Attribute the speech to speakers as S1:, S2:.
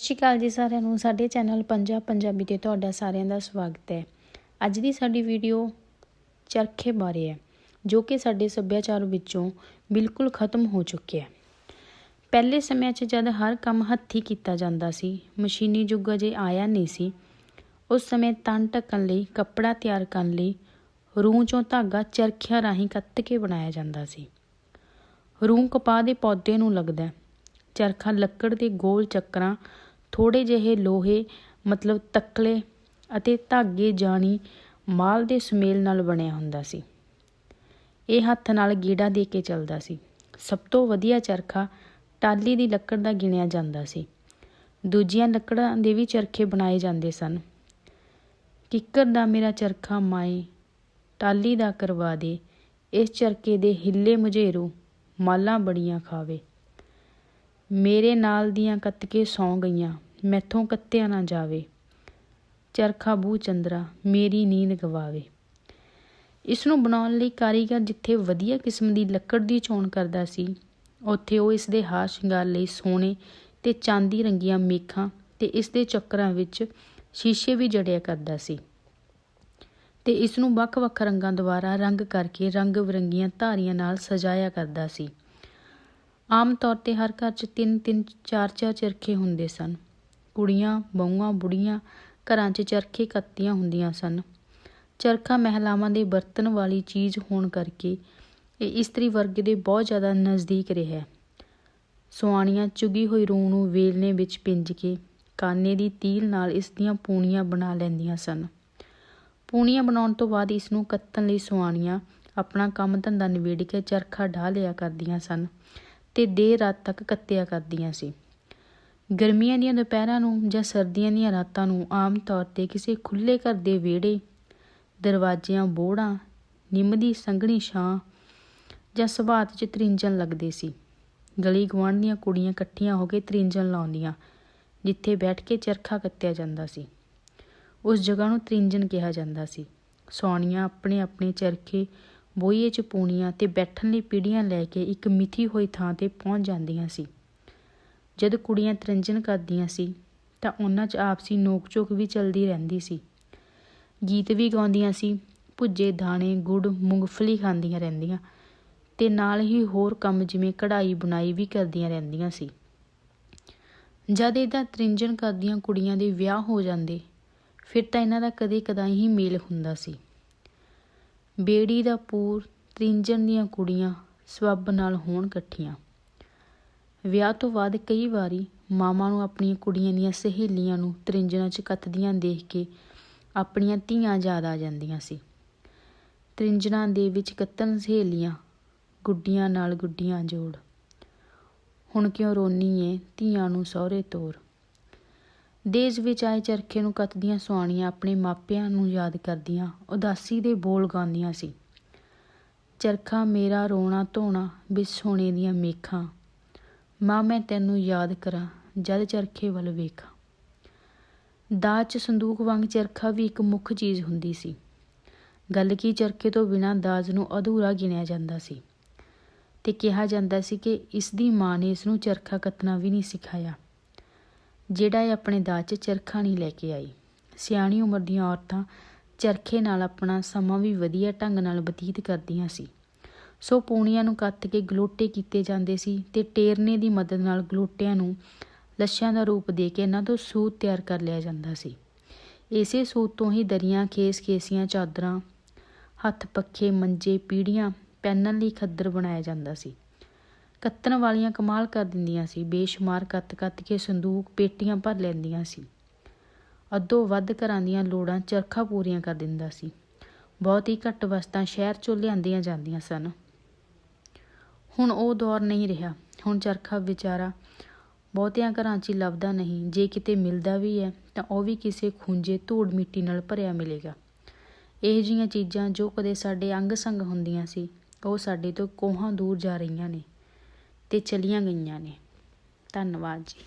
S1: ਸਤਿ ਸ਼੍ਰੀ ਅਕਾਲ ਜੀ ਸਾਰਿਆਂ ਨੂੰ। ਸਾਡੇ ਚੈਨਲ ਪੰਜਾਬ ਪੰਜਾਬੀ ਤੇ ਤੁਹਾਡਾ ਸਾਰਿਆਂ ਦਾ ਸਵਾਗਤ ਹੈ। ਅੱਜ ਦੀ ਸਾਡੀ ਵੀਡੀਓ ਚਰਖੇ ਬਾਰੇ ਹੈ, ਜੋ ਕਿ ਸਾਡੇ ਸੱਭਿਆਚਾਰ ਵਿੱਚੋਂ ਬਿਲਕੁਲ ਖਤਮ ਹੋ ਚੁੱਕਿਆ ਹੈ। ਪਹਿਲੇ ਸਮਿਆਂ 'ਚ ਜਦ ਹਰ ਕੰਮ ਹੱਥੀਂ ਕੀਤਾ ਜਾਂਦਾ ਸੀ, ਮਸ਼ੀਨੀ ਯੁੱਗ ਅਜੇ ਆਇਆ ਨਹੀਂ ਸੀ, ਉਸ ਸਮੇਂ ਤਨ ਢੱਕਣ ਲਈ, ਕੱਪੜਾ ਤਿਆਰ ਕਰਨ ਲਈ ਰੂੰ ਚੋਂ ਧਾਗਾ ਚਰਖਿਆਂ ਰਾਹੀਂ ਕੱਤ ਕੇ ਬਣਾਇਆ ਜਾਂਦਾ ਸੀ। ਰੂੰ ਕਪਾਹ ਦੇ ਪੌਦੇ ਨੂੰ ਲੱਗਦਾ ਚਰਖਾ ਲੱਕੜ ਦੇ ਗੋਲ ਚੱਕਰਾਂ ਥੋੜੇ ਜਿਹੇ ਲੋਹੇ, ਮਤਲਬ ਤਕਲੇ ਅਤੇ ਧਾਗੇ ਜਾਣੀ ਮਾਲ ਦੇ ਸੁਮੇਲ ਨਾਲ ਬਣਿਆ ਹੁੰਦਾ ਸੀ। ਇਹ ਹੱਥ ਨਾਲ ਗੇੜਾ ਦੇ ਕੇ ਚੱਲਦਾ ਸੀ। ਸਭ ਤੋਂ ਵਧੀਆ ਚਰਖਾ ਟਾਲੀ ਦੀ ਲੱਕੜ ਦਾ ਗਿਣਿਆ ਜਾਂਦਾ ਸੀ। ਦੂਜੀਆਂ ਲੱਕੜਾਂ ਦੇ ਵੀ ਚਰਖੇ ਬਣਾਏ ਜਾਂਦੇ ਸਨ। ਕਿੱਕਰ ਦਾ ਮੇਰਾ ਚਰਖਾ ਮਾਏ ਟਾਲੀ ਦਾ ਕਰਵਾ ਦੇ। ਇਸ ਚਰਕੇ ਦੇ ਹਿੱਲੇ ਮੁਝੇਰੂ ਮਾਲਾਂ ਬੜੀਆਂ ਖਾਵੇ। ਮੇਰੇ ਨਾਲ ਦੀਆਂ ਕੱਤਕੇ ਸੌਂ ਗਈਆਂ, ਮੈਥੋਂ ਕੱਤਿਆ ਨਾ ਜਾਵੇ। ਚਰਖਾ ਬੂ ਚੰਦਰਾ, ਮੇਰੀ ਨੀਂਦ ਗਵਾਵੇ। ਇਸ ਨੂੰ ਬਣਾਉਣ ਲਈ ਕਾਰੀਗਰ ਜਿੱਥੇ ਵਧੀਆ ਕਿਸਮ ਦੀ ਲੱਕੜ ਦੀ ਚੋਣ ਕਰਦਾ ਸੀ, ਉੱਥੇ ਉਹ ਇਸ ਦੇ ਹਾਰ ਸ਼ਿੰਗਾਰ ਲਈ ਸੋਨੇ ਤੇ ਚਾਂਦੀ ਰੰਗੀਆਂ ਮੇਖਾਂ ਤੇ ਇਸ ਦੇ ਚੱਕਰਾਂ ਵਿੱਚ ਸ਼ੀਸ਼ੇ ਵੀ ਜੜਿਆ ਕਰਦਾ ਸੀ। ਤੇ ਇਸ ਨੂੰ ਵੱਖ-ਵੱਖ ਰੰਗਾਂ ਦੁਆਰਾ ਰੰਗ ਕਰਕੇ ਰੰਗ ਬਿਰੰਗੀਆਂ ਧਾਰੀਆਂ ਨਾਲ ਸਜਾਇਆ ਕਰਦਾ ਸੀ। ਆਮ ਤੌਰ ਤੇ ਹਰ ਘਰ 'ਚ ਤਿੰਨ ਤਿੰਨ, ਚਾਰ ਚਾਰ ਚਰਖੇ ਹੁੰਦੇ ਸਨ। ਕੁੜੀਆਂ, ਬਹੂਆਂ, ਬੁੜੀਆਂ ਘਰਾਂ 'ਚ ਚਰਖੇ ਕੱਤੀਆਂ ਹੁੰਦੀਆਂ ਸਨ। ਚਰਖਾ ਮਹਿਲਾਵਾਂ ਦੇ ਬਰਤਨ ਵਾਲੀ ਚੀਜ਼ ਹੋਣ ਕਰਕੇ ਇਹ ਇਸਤਰੀ ਵਰਗ ਦੇ ਬਹੁਤ ਜ਼ਿਆਦਾ ਨਜ਼ਦੀਕ ਰਿਹਾ ਸੁਆਣੀਆਂ ਚੁਗੀ ਹੋਈ ਰੂੰ ਨੂੰ ਵੇਲਣੇ ਵਿੱਚ ਪਿੰਜ ਕੇ ਕਾਨੇ ਦੀ ਤੀਲ ਨਾਲ ਇਸ ਦੀਆਂ ਪੂਣੀਆਂ ਬਣਾ ਲੈਂਦੀਆਂ ਸਨ। ਪੂਣੀਆਂ ਬਣਾਉਣ ਤੋਂ ਬਾਅਦ ਇਸ ਨੂੰ ਕੱਤਣ ਲਈ ਸੁਆਣੀਆਂ ਆਪਣਾ ਕੰਮ ਧੰਦਾ ਨਿਬੇੜ ਕੇ ਚਰਖਾ ਢਾ ਲਿਆ ਕਰਦੀਆਂ ਸਨ। ਤੇ ਦੇਰ ਰਾਤ ਤੱਕ ਕੱਤਿਆ ਕਰਦੀਆਂ ਸੀ। ਗਰਮੀਆਂ ਦੀਆਂ ਦੁਪਹਿਰਾਂ ਨੂੰ ਜਾਂ ਸਰਦੀਆਂ ਦੀਆਂ ਰਾਤਾਂ ਨੂੰ ਆਮ ਤੌਰ ਤੇ ਕਿਸੇ ਖੁੱਲੇ ਘਰ ਦੇ ਵਿਹੜੇ, ਦਰਵਾਜ਼ਿਆਂ, ਬੋੜਾਂ, ਨਿੰਮ ਦੀ ਸੰਘਣੀ ਛਾਂ ਜਾਂ ਸਵਾਤ 'ਚ ਤ੍ਰਿੰਜਣ ਲੱਗਦੇ ਸੀ। ਗਲੀ ਗਵਾਂਢ ਦੀਆਂ ਕੁੜੀਆਂ ਇਕੱਠੀਆਂ ਹੋ ਕੇ ਤ੍ਰਿੰਜਣ ਲਾਉਂਦੀਆਂ, ਜਿੱਥੇ ਬੈਠ ਕੇ ਚਰਖਾ ਕੱਤਿਆ ਜਾਂਦਾ ਸੀ। ਉਸ ਜਗ੍ਹਾ ਨੂੰ ਤ੍ਰਿੰਜਣ ਕਿਹਾ ਜਾਂਦਾ ਸੀ। ਸੌਣੀਆਂ ਆਪਣੇ ਆਪਣੇ ਚਰਖੇ ਬੋਈਏ 'ਚ ਪੂਣੀਆਂ ਤੇ ਬੈਠਣ ਲਈ ਪੀੜੀਆਂ ਲੈ ਕੇ ਇੱਕ ਮਿਥੀ ਹੋਈ ਥਾਂ ਤੇ ਪਹੁੰਚ ਜਾਂਦੀਆਂ ਸੀ। ਜਦ ਕੁੜੀਆਂ ਤ੍ਰਿੰਜਣ ਕਰਦੀਆਂ ਸੀ, ਤਾਂ ਉਹਨਾਂ 'ਚ ਆਪਸੀ ਨੋਕ-ਝੋਕ ਵੀ ਚੱਲਦੀ ਰਹਿੰਦੀ ਸੀ। ਗੀਤ ਵੀ ਗਾਉਂਦੀਆਂ ਸੀ, ਭੁੱਜੇ ਦਾਣੇ, ਗੁੜ ਮੂੰਗਫਲੀ ਖਾਂਦੀਆਂ ਰਹਿੰਦੀਆਂ ਤੇ ਨਾਲ ਹੀ ਹੋਰ ਕੰਮ ਜਿਵੇਂ ਕਢਾਈ, ਬੁਣਾਈ ਵੀ ਕਰਦੀਆਂ ਰਹਿੰਦੀਆਂ ਸੀ। ਜਦ ਇਹਦਾ ਤ੍ਰਿੰਜਣ ਕਰਦੀਆਂ ਕੁੜੀਆਂ ਦੇ ਵਿਆਹ ਹੋ ਜਾਂਦੇ, ਫਿਰ ਤਾਂ ਇਹਨਾਂ ਦਾ ਕਦੇ ਕਦਾਈ ਹੀ ਮੇਲ ਹੁੰਦਾ ਸੀ। ਬੇੜੀ ਦਾ ਪੂਰ ਤ੍ਰਿੰਜਣ ਦੀਆਂ ਕੁੜੀਆਂ ਸਵੱਬ ਨਾਲ ਹੋਣ ਇਕੱਠੀਆਂ। ਵਿਆਹ ਤੋਂ ਬਾਅਦ ਕਈ ਵਾਰੀ ਮਾਮਾ ਨੂੰ ਆਪਣੀਆਂ ਕੁੜੀਆਂ ਦੀਆਂ ਸਹੇਲੀਆਂ ਨੂੰ ਤ੍ਰਿੰਜਣਾਂ 'ਚ ਕੱਤਦੀਆਂ ਦੇਖ ਕੇ ਆਪਣੀਆਂ ਧੀਆਂ ਯਾਦ ਆ ਜਾਂਦੀਆਂ ਸੀ। ਤ੍ਰਿੰਜਣਾਂ ਦੇ ਵਿੱਚ ਕੱਤਨ ਸਹੇਲੀਆਂ ਗੁੱਡੀਆਂ ਨਾਲ ਗੁੱਡੀਆਂ ਜੋੜ। ਹੁਣ ਕਿਉਂ ਰੋਨੀ ਏ ਧੀਆਂ ਨੂੰ ਸਹੁਰੇ ਤੋਰ? ਦੇਸ਼ ਵਿੱਚ ਆਏ ਚਰਖੇ ਨੂੰ ਕੱਤਦੀਆਂ ਸੁਆਣੀਆਂ ਆਪਣੇ ਮਾਪਿਆਂ ਨੂੰ ਯਾਦ ਕਰਦੀਆਂ, ਉਦਾਸੀ ਦੇ ਬੋਲ ਗਾਉਂਦੀਆਂ ਸੀ। ਚਰਖਾ ਮੇਰਾ ਰੋਣਾ ਧੋਣਾ, ਬਿਸ ਸੋਨੇ ਦੀਆਂ ਮੇਖਾਂ। ਮਾਂ, ਮੈਂ ਤੈਨੂੰ ਯਾਦ ਕਰਾਂ, ਜਦ ਚਰਖੇ ਵੱਲ ਵੇਖਾਂ। ਦਾਜ 'ਚ ਸੰਦੂਕ ਵਾਂਗ ਚਰਖਾ ਵੀ ਇੱਕ ਮੁੱਖ ਚੀਜ਼ ਹੁੰਦੀ ਸੀ। ਗੱਲ ਕੀ ਚਰਖੇ ਤੋਂ ਬਿਨਾਂ ਦਾਜ ਨੂੰ ਅਧੂਰਾ ਗਿਣਿਆ ਜਾਂਦਾ ਸੀ। ਤੇ ਕਿਹਾ ਜਾਂਦਾ ਸੀ ਕਿ ਇਸ ਦੀ ਮਾਂ ਨੇ ਇਸ ਨੂੰ ਚਰਖਾ ਕੱਤਣਾ ਵੀ ਨਹੀਂ ਸਿਖਾਇਆ। ਜਿਹੜਾ ਇਹ ਆਪਣੇ ਦਾਜ 'ਚ ਚਰਖਾ ਨਹੀਂ ਲੈ ਕੇ ਆਈ। ਸਿਆਣੀ ਉਮਰ ਦੀਆਂ ਔਰਤਾਂ ਚਰਖੇ ਨਾਲ ਆਪਣਾ ਸਮਾਂ ਵੀ ਵਧੀਆ ਢੰਗ ਨਾਲ ਬਤੀਤ ਕਰਦੀਆਂ ਸੀ। ਸੋ ਪੂਣੀਆਂ ਨੂੰ ਕੱਤ ਕੇ ਗਲੋਟੇ ਕੀਤੇ ਜਾਂਦੇ ਸੀ ਤੇ ਟੇਰਨੇ ਦੀ ਮਦਦ ਨਾਲ ਗਲੋਟਿਆਂ ਨੂੰ ਲੱਛਿਆਂ ਦਾ ਰੂਪ ਦੇ ਕੇ ਇਹਨਾਂ ਤੋਂ ਸੂਤ ਤਿਆਰ ਕਰ ਲਿਆ ਜਾਂਦਾ ਸੀ। ਇਸੇ ਸੂਤ ਤੋਂ ਹੀ ਦਰੀਆਂ, ਖੇਸ, ਖੇਸੀਆਂ, ਚਾਦਰਾਂ, ਹੱਥ ਪੱਖੇ, ਮੰਜੇ, ਪੀੜੀਆਂ ਪਹਿਨਣ ਲਈ ਖੱਦਰ ਬਣਾਇਆ ਜਾਂਦਾ ਸੀ। ਕੱਤਣ ਵਾਲੀਆਂ ਕਮਾਲ ਕਰ ਦਿੰਦੀਆਂ ਸੀ, ਬੇਸ਼ੁਮਾਰ ਕੱਤ-ਕੱਤ ਕੇ ਸੰਦੂਕ ਪੇਟੀਆਂ ਭਰ ਲੈਂਦੀਆਂ ਸੀ। ਅੱਧੋ ਵੱਧ ਘਰਾਂ ਦੀਆਂ ਲੋੜਾਂ ਚਰਖਾ ਪੂਰੀਆਂ ਕਰ ਦਿੰਦਾ ਸੀ। ਬਹੁਤ ਹੀ ਘੱਟ ਵਸਤਾਂ ਸ਼ਹਿਰ ਚੋਂ ਲਿਆਂਦੀਆਂ ਜਾਂਦੀਆਂ ਸਨ। ਹੁਣ ਉਹ ਦੌਰ ਨਹੀਂ ਰਿਹਾ। ਹੁਣ ਚਰਖਾ ਵਿਚਾਰਾ ਬਹੁਤਿਆਂ ਘਰਾਂ 'ਚ ਹੀ ਲੱਭਦਾ ਨਹੀਂ। ਜੇ ਕਿਤੇ ਮਿਲਦਾ ਵੀ ਹੈ, ਤਾਂ ਉਹ ਵੀ ਕਿਸੇ ਖੁੰਝੇ ਧੂੜ ਮਿੱਟੀ ਨਾਲ ਭਰਿਆ ਮਿਲੇਗਾ। ਇਹ ਜੀਆਂ ਚੀਜ਼ਾਂ ਜੋ ਕਦੇ ਸਾਡੇ ਅੰਗ ਸੰਗ ਹੁੰਦੀਆਂ ਸੀ, ਉਹ ਸਾਡੇ ਤੋਂ ਕੋਹਾਂ ਦੂਰ ਜਾ ਰਹੀਆਂ ਨੇ। ਤੇ ਚਲੀਆਂ ਗਈਆਂ ਨੇ। ਧੰਨਵਾਦ ਜੀ।